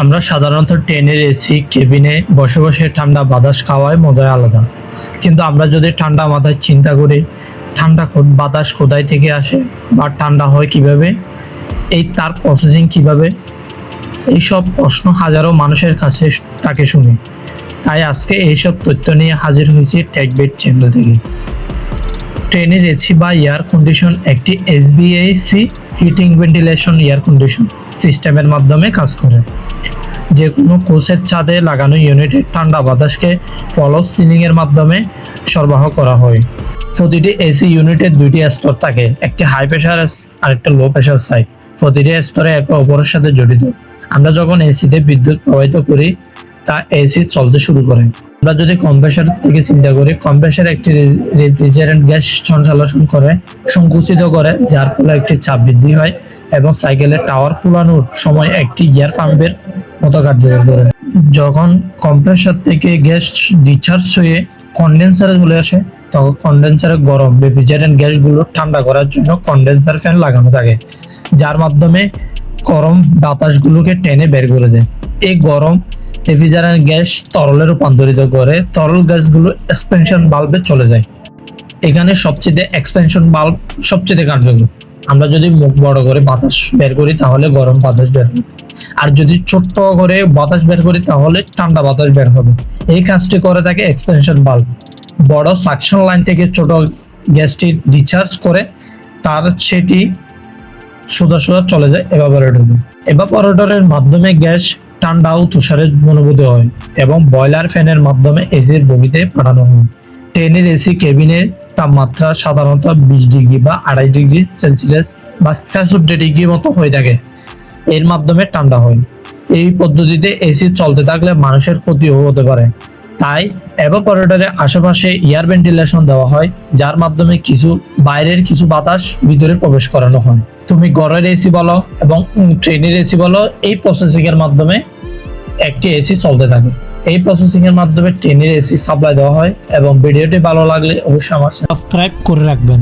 আমরা সাধারণত ট্রেনের এসি, কেবিনে বসে বসে ঠান্ডা বাতাস খাওয়ায় মজায় আলাদা। কিন্তু আমরা যদি ঠান্ডা মাথায় চিন্তা করি, ঠান্ডা বাতাস কোথায় থেকে আসে বা ঠান্ডা হয় কীভাবে, এই তার প্রসেসিং কীভাবে, এইসব প্রশ্ন হাজারো মানুষের কাছে তাকে শুনি। তাই আজকে এইসব তথ্য নিয়ে হাজির হয়েছি টেকবেট চ্যানেল থেকে। ট্রেনের এসি বা এয়ার কন্ডিশন একটি এসবিএসি হিটিং ভেন্টিলেশন এয়ার কন্ডিশন সিস্টেমের মাধ্যমে কাজ করে। যে কোনো কোচের ছাদে লাগানো ইউনিটের ঠান্ডা বাতাসকে ফলো সিলিং এর মাধ্যমে সরবরাহ করা হয়। প্রতিটি এসি ইউনিটের দুইটি স্তর থাকে, একটি হাই প্রেশার আর একটা লো প্রেশার সাইড প্রতিটি স্তরে একে অপরের সাথে জড়িত। আমরা যখন এসিতে বিদ্যুৎ প্রবাহিত করি, তা এসি চলতে শুরু করে। আমরা যদি কম্প্রেসার থেকে চিন্তা করি কম্প্রেসার একটি রেফ্রিজারেন্ট গ্যাস সঞ্চালন করে, সংকুচিত করে, যার ফলে একটি চাপ বৃদ্ধি হয় এবং সাইকেলের টাওয়ার ফুলানোর সময় একটি গিয়ার পাম্পের মতো কার্যকর করে। যখন কম্প্রেসার থেকে গ্যাস ডিসচার্জ হয়ে কন্ডেন্সারে চলে আসে, তখন কন্ডেন্সারে গরম রেফ্রিজারেন্ট গ্যাসগুলো ঠান্ডা করার জন্য কন্ডেন্সার ফ্যান লাগানো থাকে, যার মাধ্যমে গরম বাতাসগুলোকে টেনে বের করে দেয়। এই গরম রেফ্রিজারেন্ট গ্যাস তরলে রূপান্তরিত করে তরল গ্যাসগুলো এক্সপেনশন বাল্বে চলে যায়। এখানে সবচেয়ে এক্সপেনশন বাল্ব সবচেয়ে কার্যকর। আমরা যদি মুখ বড় করে বাতাস বের করি তাহলে গরম বাতাস বের হবে। আর যদি ছোট্ট করে বাতাস বের করি তাহলে ঠান্ডা বাতাস বের হবে। এই কাজটি করে থাকে এক্সপেনশন বাল্ব বড় সাকশন লাইন থেকে ছোট গ্যাসটি ডিসচার্জ করে তার সেটি সোজা সোজা চলে যায় এভাপোরেটরে এভাপোরেটরের মাধ্যমে গ্যাস ঠান্ডা ও তুষারের অনুভূতি হয় এবং বয়লার ফ্যানের মাধ্যমে এসির বগিতে পাঠানো হয়। ট্রেনের এসি কেবিনের তাপমাত্রা সাধারণত বিশ ডিগ্রি বা আড়াই ডিগ্রি সেলসিয়াস বা ছেষট্টি ডিগ্রি মতো হয়ে থাকে। এর মাধ্যমে ঠান্ডা হয়। এই পদ্ধতিতে এসি চলতে থাকলে মানুষের ক্ষতিও হতে পারে। তাই এভাপোরেটরের আশেপাশে এয়ার ভেন্টিলেশন দেওয়া হয়, যার মাধ্যমে কিছু, বাইরের কিছু বাতাস ভিতরে প্রবেশ করানো হয়। তুমি ঘরের এসি বলো এবং ট্রেনের এসি বলো, এই প্রসেসিং এর মাধ্যমে একটি এসি চলতে থাকে। এই প্রসেসিং এর মাধ্যমে ট্রেনের এসি সাপ্লাই দেওয়া হয় এবং ভিডিওটি ভালো লাগলে অবশ্যই আমার সাবস্ক্রাইব করে রাখবেন।